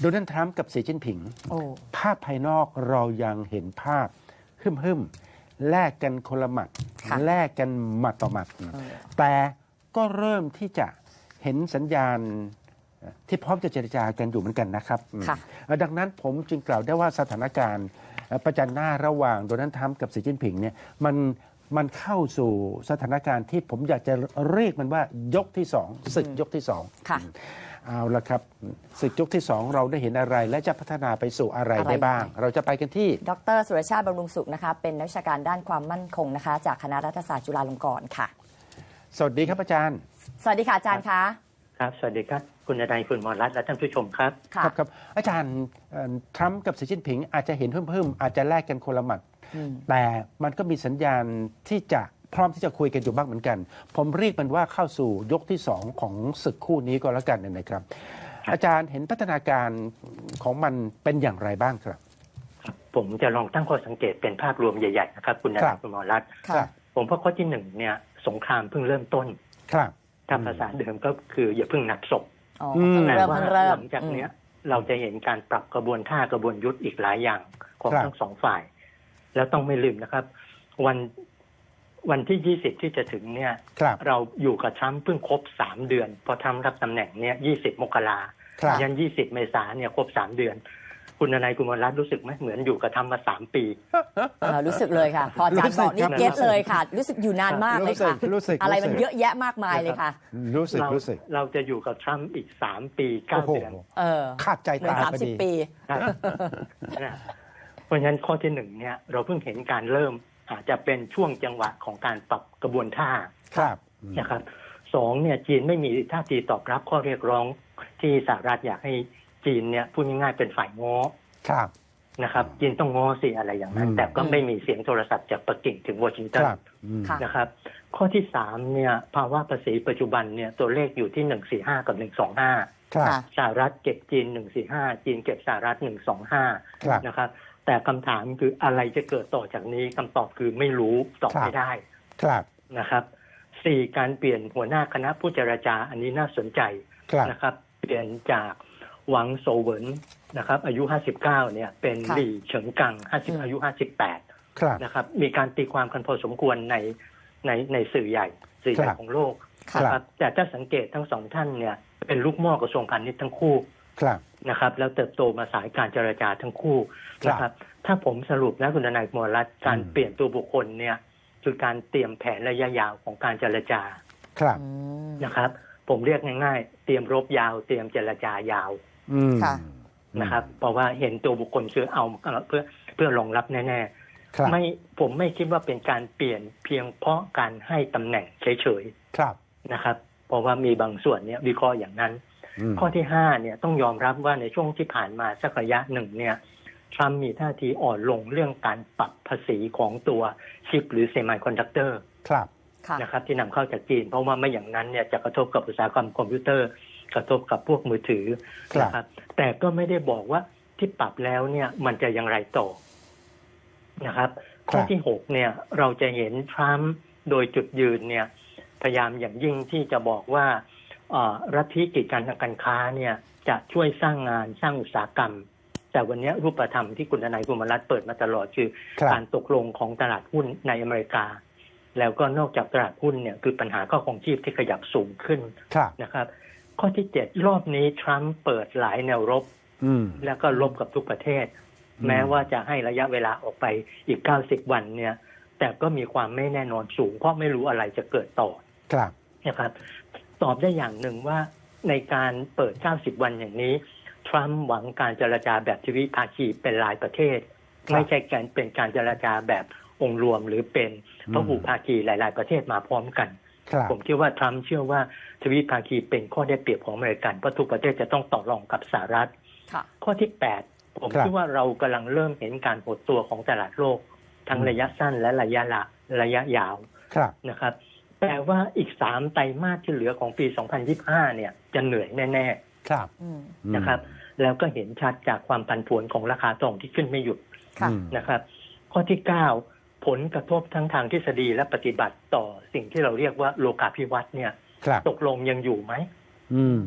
โดนัลด์ทรัมป์กับสีจิ้นผิง โอ้ภาพภายนอกเรายังเห็นภาพฮึมฮึมๆแลกกันคนละหมัดค่ะ แลกกันหมัดต่อหมัด เออ แต่ก็เริ่มที่จะเห็นสัญญาณที่พร้อมจะเจรจากันอยู่เหมือนกันนะครับค่ะ เอ่อดังนั้นผมจึงกล่าวได้ว่าสถานการณ์เอ่อประจันหน้าระหว่างโดนัลด์ทรัมป์กับสีจิ้นผิงเนี่ยมันมันเข้าสู่สถานการณ์ที่ผมอยากจะเรียกมันว่ายกที่สองศึกยกที่สองค่ะ เอาละครับศึกยกที่สองเราได้เห็นอะไร และจะพัฒนาไปสู่อะไรอะไรได้บ้าง เราจะไปกันที่ ดรสุรชาติบำรุงสุขนะคะ เป็นนักวิชาการด้านความมั่นคงนะคะ จากคณะรัฐศาสตร์จุฬาลงกรณ์ค่ะ สวัสดีครับอาจารย์สวัสดีค่ะอาจารย์คะครับ สวัสดีครับ คุณนายคุณหมอรัตน์และท่านผู้ชมครับ ค่ะ ครับครับอาจารย์เอ่อทรัมป์กับสีจิ้นผิงอาจจะเห็นเพิ่มๆอาจจะแลกกันคนละหมัด อืม แต่มันก็มีสัญญาณที่จะ พร้อมที่จะคุยกันอยู่บ้างเหมือนกัน ผมเรียกมันว่าเข้าสู่ยกที่สองของศึกคู่นี้ก็แล้วกันนะครับ อาจารย์เห็นพัฒนาการของมันเป็นอย่างไรบ้างครับ ผมจะลองตั้งข้อสังเกตเป็นภาพรวมใหญ่ๆนะครับคุณนายครับคุณหมอรัตน์ครัค่ะบผมว่าข้อที่หนึ่งเนี่ย สงครามเพิ่งเริ่มต้น ครับถ้าภาษาเดิมก็คืออย่าเพิ่งนับศพอ๋ออืมเพิ่งแต่เริ่มว่าเพิ่งเริ่หมลังจากเนี้ยเราจะเห็นการปรับกระบวนท่ากระบวนยุทธอีกหลายอย่างของครับทั้งสองฝ่าย แล้วต้องไม่ลืมนะครับ วัน วันที่ 20 ที่จะถึงเนี่ยครับเราอยู่กับทรัมป์เพิ่งครบสามเดือน พอทรัมป์รับตำแหน่งเนี่ย20 มกราครับยัน 20 เมษาเนี่ยครบสามเดือน คุณนายคุณหมอรัตน์รู้สึกไหมเหมือนอยู่กับทรัมป์มาสามปีเออรู้สึกเลยค่ะ พออาจารย์บอกนี่รู้สึกครับเก็ตเลยค่ะ รู้สึกอยู่นานมากเลยค่ะรู้สึกอะไรมันรู้สึกเยอะแยะมากมายเลยค่ะ รู้สึกเรารู้สึกเราจะอยู่กับทรัมป์อีกสามปีเก้าโอ้โหเดือนเออขาดใจเหมือนตายสามพอสิบดีปีครับนะเพราะฉะนั้นข้อที่หนึ่งเนี่ยเราเพิ่งเห็นการเริ่ม อาจจะเป็นช่วงจังหวะของการปรับกระบวนท่าครับอืมนะครับสองเนี่ยจีนไม่มีท่าทีตอบรับข้อเรียกร้องที่สหรัฐอยากให้จีนเนี่ยพูดง่ายๆเป็นฝ่ายง้อครับนะครับจีนต้องง้อสิอะไรอย่างนั้นอืมแต่ก็ไม่มีเสียงโทรศัพท์จากปักกิ่งถึงวอชิงตัคนรับอืมค่ะนะครับ ข้อที่สามเนี่ยภาวะภาษีปัจจุบันเนี่ยตัวเลขอยู่ที่หนึ่งสี่ห้ากับหนึ่งสองห้าครับค่ะสหรัฐเก็บจีนหนึ่งสี่ห้าจีนเก็บสหรัฐหนึ่งสองห้าครับนะครับ แต่คำถามคืออะไรจะเกิดต่อจากนี้คำตอบคือไม่รู้ตอบครับไม่ได้ ครับนะครับสี่การเปลี่ยนหัวหน้าคณะผู้เจรจาอันนี้น่าสนใจครับนะครับ เปลี่ยนจากหวังโซเหวินนะครับ อายุ59เนี่ย เป็นค่ะหลี่เฉิงกังอืม50อายุ58ครับนะครับ มีการตีความกันพอสมควรในในในสื่อใหญ่ สื่อใหญ่ครับของโลกค่ะนะครับแต่ถ้าสังเกตทั้งสองท่านเนี่ย เป็นลูกหม่อกระทรวงพาณิชย์ทั้งคู่ครับ นะครับ แล้วเติบโตมาสายการเจรจาทั้งคู่ครับนะครับ ถ้าผมสรุปนะคุณทนายมรรัตน์การอืมเปลี่ยนตัวบุคคลเนี่ยคือการเตรียมแผนระยะยาวของการเจรจาครับอืมนะครับ ผมเรียกง่าย ๆ เตรียมรบยาว เตรียมเจรจายาวอืมค่ะนะครับ เพราะว่าเห็นตัวบุคคลคือเอาเพื่อเพื่อรองรับแน่ครับๆไม่ผมไม่คิดว่าเป็นการเปลี่ยนเพียงเพราะการให้ตำแหน่งเฉยครับๆนะครับ เพราะว่ามีบางส่วนเนี่ยวิเคราะห์อย่างนั้นอืม ข้อที่ห้าเนี่ยต้องยอมรับว่าในช่วงที่ผ่านมาสักระยะหนึ่งเนี่ยทรัมป์มีท่าทีอ่อนลงเรื่องการปรับภาษีของตัวชิปหรือเซมิคอนดักเตอร์ครับค่ะนะครับที่นำเข้าจากจีน เพราะว่าไม่อย่างนั้นเนี่ยจะกระทบกับอุตสาหกรรมคอมพิวเตอร์ กระทบกับพวกมือถือครับนะครับ แต่ก็ไม่ได้บอกว่าที่ปรับแล้วเนี่ยมันจะอย่างไรต่อนะครับ ข้อที่หกเนี่ยเราจะเห็นทรัมป์โดยจุดยืนเนี่ยพยายามอย่างยิ่งที่จะบอกว่าเอ่อ รัฐธิกิจการทางการค้าเนี่ยจะช่วยสร้างงานสร้างอุตสาหกรรม แต่วันนี้รูปธรรมที่คุณทนายกุมรัตน์เปิดมาตลอดคือครับการตกลงของตลาดหุ้นในอเมริกา แล้วก็นอกจากตลาดหุ้นเนี่ยคือปัญหาข้าคงชีพที่ขยับสูงขึ้นครับนะครับ ข้อที่เจ็ดรอบนี้ทรัมป์เปิดหลายแนวรบอืมแล้วก็ลบกับทุกประเทศอืมแม้ว่าจะให้ระยะเวลาออกไปอีก90วันเนี่ย แต่ก็มีความไม่แน่นอนสูง เพราะไม่รู้อะไรจะเกิดต่อครับนะครับ ตอบได้อย่างหนึ่งว่าในการเปิด 90 วันอย่างนี้ ทรัมป์หวังการเจรจาแบบทวิภาคีเป็นรายประเทศครับไม่ใช่การเป็นการเจรจาแบบองค์รวมหรือเป็นพหุภาคีหลาย ๆ ประเทศมาพร้อมกันครับผมคิดว่าทรัมป์เชื่อว่าทวิภาคีเป็นข้อได้เปรียบของอเมริกันเพราะทุกประเทศจะต้องต่อรองกับสหรัฐค่ะข้อที่แปดผมครับคิดว่าเรากำลังเริ่มเห็นการหดตัวของตลาดโลก ทั้งอืมระยะสั้นและระยะละระยะยาวครับนะครับ แปลว่าอีกสามไตรมาสที่เหลือของปี 2025 เนี่ย จะเหนื่อยแน่ครับอืมอืมๆนะครับ แล้วก็เห็นชัดจากความผันผวนของราคาทองที่ขึ้นไม่หยุดค่ะอืมนะครับ ข้อที่เก้าผลกระทบทั้งทางทฤษฎีและปฏิบัติต่อสิ่งที่เราเรียกว่าโลกาภิวัตน์เนี่ยครับตกลงยังอยู่ไหมอืม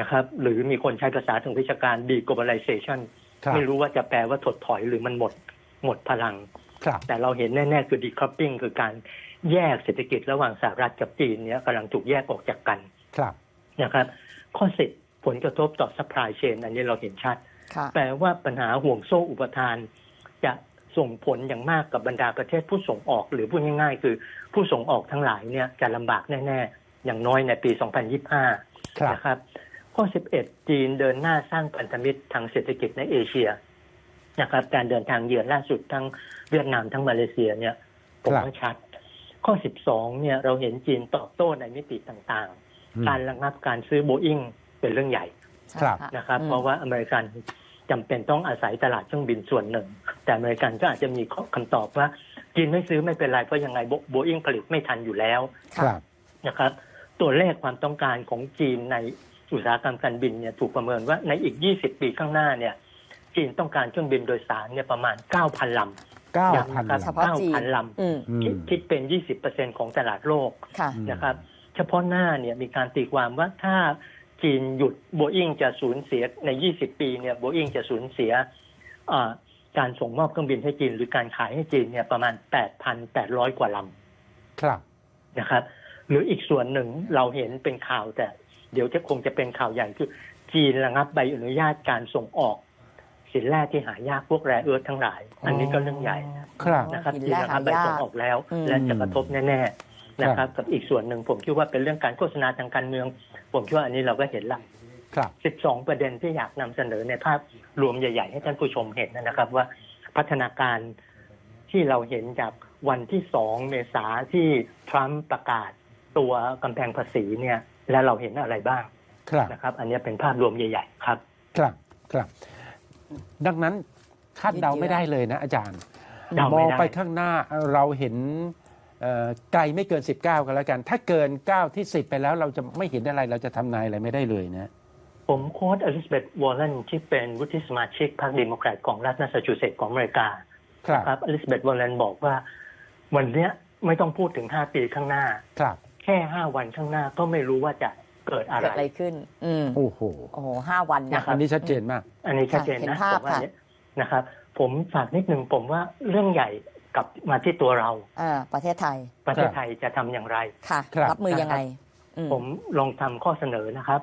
นะครับ หรือมีคนใช้ภาษาทางวิชาการ deglobalization ครับไม่รู้ว่าจะแปลว่าถดถอยหรือมันหมด หมดพลังครับแต่เราเห็นแน่ ๆ คือ decoupling คือการ แยกเศรษฐกิจระหว่างสหรัฐกับจีนเนี่ยกำลังถูกแยกออกจากกันครับนะครับ ข้อสิบผลกระทบต่อ supply chain อันนี้เราเห็นชัดค่ะแปลว่าปัญหาห่วงโซ่อุปทาน จะส่งผลอย่างมากกับบรรดาประเทศผู้ส่งออก หรือพูดง่ายๆ คือผู้ส่งออกทั้งหลายเนี่ยจะลำบากแน่ๆ อย่างน้อยในปี 2025ครับนะครับ ข้อ 11 จีนเดินหน้าสร้างพันธมิตรทางเศรษฐกิจในเอเชียนะครับ การเดินทางเยือนล่าสุดทั้งเวียดนามทั้งมาเลเซียเนี่ยผมครับว่าชัด ข้อ 12 เนี่ยเราเห็นจีนตอบโต้ในมิติต่างอืมๆการระงับการซื้อโบอิงเป็นเรื่องใหญ่ใช่ครับนะครับอืมเพราะว่าอเมริกันจำเป็นต้องอาศัยตลาดเครื่องบินส่วนหนึ่ง แต่อเมริกันก็อาจจะมีข้อคำตอบว่าจีนไม่ซื้อไม่เป็นไร เพราะยังไงโบอิงผลิตไม่ทันอยู่แล้วครับนะครับ ตัวเลขความต้องการของจีนในอุตสาหกรรมการบินเนี่ยถูกประเมินว่าในอีก 20 ปีข้างหน้าเนี่ย จีนต้องการเครื่องบินโดยสารเนี่ยประมาณ 9,000 ลำเก้าย้ำพันนะครับเฉพาะจีน 9,000ลอืมอืำคิดม คิดเป็น 20%ของตลาดโลกค่ะ อืม นะครับ เฉพาะหน้าเนี่ยมีการตีความว่าถ้าจีนหยุดโบอิงจะสูญเสียใน 20 ปีเนี่ยโบอิงจะสูญเสียอ่าการส่งมอบเครื่องบินให้จีน หรือการขายให้จีนเนี่ยประมาณ 8,800 กว่าลครับำนะครับหรืออีกส่วนหนึ่งเราเห็นเป็นข่าวแต่ เดี๋ยวจะคงจะเป็นข่าวใหญ่คือจีนระงับใบอนุญาตการส่งออกสิ นแร่ที่หายากพวกแร่เอิร์ธทั้งหลาย อันนี้ก็เรื่องใหญ่ครับนะครับหินจีนแร่ระหางับใบยาส่งกออกแล้วอืมและจะกระทบแน่ๆนะครับกับอีกส่วนหนึ่งผมคิดว่าเป็นเรื่องการโฆษณาทางการเมือง ผมคิดว่าอันนี้เราก็เห็นละครับ12 ประเด็นที่อยากนำเสนอในภาพรวมใหญ่ ๆ ให้ท่านผู้ชมเห็นนะครับว่าพัฒนาการที่เราเห็นจากวันที่2เมษาที่ทรัมป์ประกาศตัวกำแพงภาษีเนี่ย และเราเห็นอะไรบ้างครับนะครับ อันนี้เป็นภาพรวมใหญ่ ๆ ครับ ครับครับ ดังนั้นคาดเดายืดเยื้อไม่ได้เลยนะ อาจารย์เดามไม่องได้ไปข้างหน้าเราเห็นเอ่อไกลไม่เกิน 19 กันแล้วกัน ถ้าเกิน 9 ที่ 10 ไปแล้วเราจะไม่เห็นอะไรเราจะทำนายอะไรไม่ได้เลยนะ ผมโค้ดอลิซาเบธวอลเลนที่เป็นวุฒิสมาชิกพรรคเดโมแครตของรัฐแมสซาชูเซตส์ของอเมริกาครับครับอลิซาเบธวอลเลนบอกว่า วันเนี้ยไม่ต้องพูดถึง 5 ปีข้างหน้า ครับ แค่ 5 วันข้างหน้าก็ไม่รู้ว่าจะ เกิดอะไรเกิดอะไรขึ้น อืมโอ้โหโอ้โหห้าวันนะครัอับนนี้ชัดเจนมาก อันนี้ชัดเจนเห็นนะภาผพมว่าค่ะเนี่ยนะครับ ผมฝากนิดนึงผมว่าเรื่องใหญ่กลับมาที่ตัวเราอ่าประเทศไทย ประเทศครับไทยจะทำอย่างไรค่ะครับรับมือยังไงอืมผมลองทำข้อเสนอนะครับ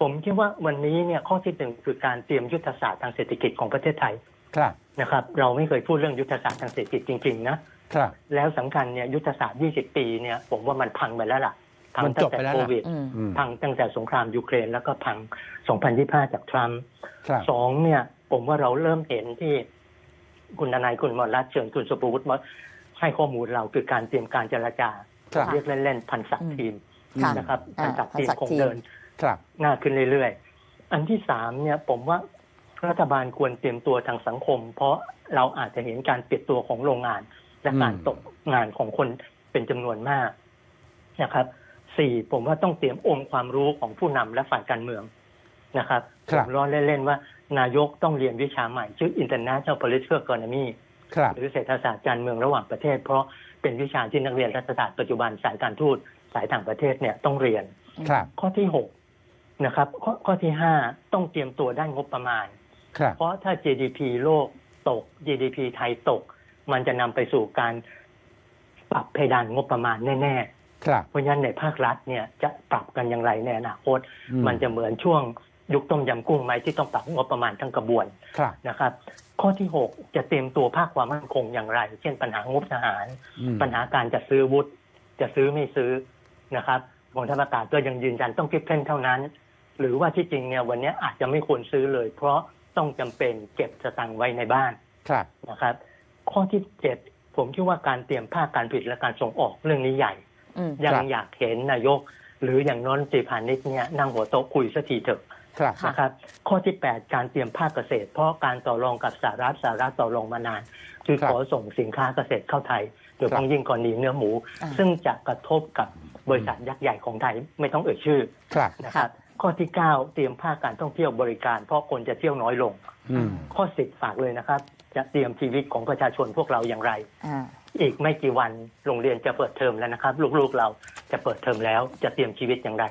ผมคิดว่าวันนี้เนี่ยข้อที่หนึ่งคือการเตรียมยุทธศาสตร์ทางเศรษฐกิจของประเทศไทยครับนะครับ เราไม่เคยพูดเรื่องยุทธศาสตร์ทางเศรษฐกิจจริง ๆ นะครับ แล้วสำคัญเนี่ยยุทธศาสตร์ 20 ปีเนี่ยผมว่ามันพังไปแล้วล่ะ พัมันตั้จงบแต่ไปแล้วโคล่ะวิด อืม อืม พังตั้งแต่สงครามยูเครนแล้วก็พัง 2025 จากทรัมป์ครับ สองเนี่ย ผมว่าเราเริ่มเห็นที่คุณนายคุณหมอรัฐเชิญคุณสุภวุฒิมาให้ข้อมูลเราคือการเตรียมการเจรจา ครับ เรียกเล่นๆพันสักอืมทีมค่ะนะครับอ่าพันสักทีมพันศักดิ์คงทีม เดิน ครับ หน้าขึ้นเรื่อยๆ อันที่สามเนี่ยผมว่ารัฐบาลควรเตรียมตัวทางสังคม เพราะเราอาจจะเห็นการปิดตัวของโรงงาน และการอืม ตกงานของคนเป็นจำนวนมากนะครับ สี่ผมว่าต้องเตรียมองค์ความรู้ของผู้นำและฝ่ายการเมืองนะครับคผรับมล้อเล่นๆว่านายกต้องเรียนวิชาใหม่ ชื่อ International Political Economy ครับหรือเศรษฐศาสตร์การเมืองระหว่างประเทศ เพราะเป็นวิชาที่นักเรียนรัฐศาสตร์ปัจจุบันสายการทูตสายต่างประเทศเนี่ยต้องเรียนครับข้อที่หกนะครับข้อข้อที่ห้าต้องเตรียมตัวด้านงบประมาณครับเพราะถ้า GDP โลกตก GDP ไทยตก มันจะนำไปสู่การปรับเพดานงบประมาณแน่ครับๆ เพราะฉะนั้นในภาครัฐเนี่ยจะปรับกันอย่างไรในอนาคตอืมันจะเหมือนช่วงยุคต้มยำกุ้งไหมที่ต้องปรับงบประมาณทั้งกระบวนครับนะครับ ข้อที่หกจะเตรียมตัวภาคความมั่นคงอย่างไร เช่นปัญหางบทหารอืมปัญหาการจัดซื้ออาวุธจะซื้อไม่ซื้อนะครับกองทัพอากาศก็ยังยืนยันต้องเก็บเพ่นเท่านั้น หรือว่าที่จริงเนี่ยวันนี้อาจจะไม่ควรซื้อเลย เพราะต้องจำเป็นเก็บสตังค์ไว้ในบ้านครับนะครับ ข้อที่เจ็ดผมคิดว่าการเตรียมภาคการผลิตและการส่งออกเรื่องนี้ใหญ่อืม ยังครับอยากเห็นนายก หรืออย่างน้นตรีพาณิชย์เนี่ยนั่งหัวโต๊ะคุยสักทีเถอะครับค่ะนะครับ ข้อที่แปดการเตรียมภาคเกษตร เพราะการต่อรองกับสหรัฐสหรัฐต่อรองมานาน คือครับขอส่งสินค้าเกษตรเข้าไทย โดยเฉครับพาะยิ่งกรณีเนื้อหมูอ่าซึ่งจะกระทบกับบริษัทยักษ์ใหญ่ของไทยไม่ต้องเอ่ยชื่อครับนะครับ ข้อที่เก้าเตรียมภาคการท่องเที่ยวบริการ เพราะคนจะเที่ยวน้อยลงอืมข้อสิบฝากเลยนะครับ จะเตรียมชีวิตของประชาชนพวกเราอย่างไร อ่าอีกไม่กี่วันโรงเรียนจะเปิดเทอมแล้วนะครับ ลูกๆเราจะเปิดเทอมแล้วจะเตรียมชีวิตอย่างไร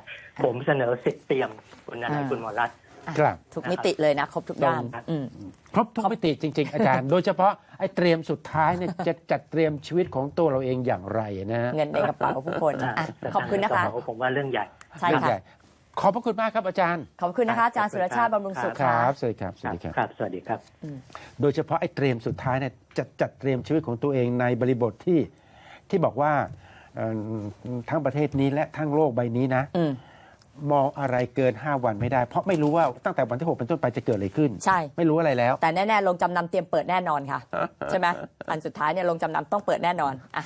ผมเสนอสิทธิ์เตรียมคุณนันอ่าคุณหมอรัฐอะครับ ทุกมิติเลยนะ ครบทุกด้านครับอืม ครบทุกมิติจริง ๆ อาจารย์ โดยเฉพาะไอ้เตรียมสุดท้ายเนี่ยจะจัดเตรียมชีวิตของตัวเราเองอย่างไรนะฮะเงินในกระเป๋าผู้คนอะแต่ขอบคุณนะคะแต่ผมว่าเรื่องใหญ่ ใช่เรื่องค่ะ ใหญ่ ขอบพระคุณมากครับอาจารย์ ขอบคุณนะคะอาจารย์สุรชาติบำรุงสุขคค่ะรับ สวัสดีครับสควัรัสดีครับ ครับ สวัสดีครับ โดยเฉพาะไอ้เตรียมสุดท้ายเนี่ยจะจัดเตรียมชีวิตของตัวเองในบริบทที่ที่บอกว่าเอ่อทั้งประเทศนี้และทั้งโลกใบนี้นะ อืมมองอะไรเกิน 5 วันไม่ได้ เพราะไม่รู้ว่าตั้งแต่วันที่ 6 เป็นต้นไปจะเกิดอะไรขึ้น ใช่ ไม่รู้อะไรแล้ว แต่แน่ๆลงจำนำเตรียมเปิดแน่นอนค่ะ ใช่ไหมอันสุดท้ายเนี่ยลงจำนำต้องเปิดแน่นอนอะ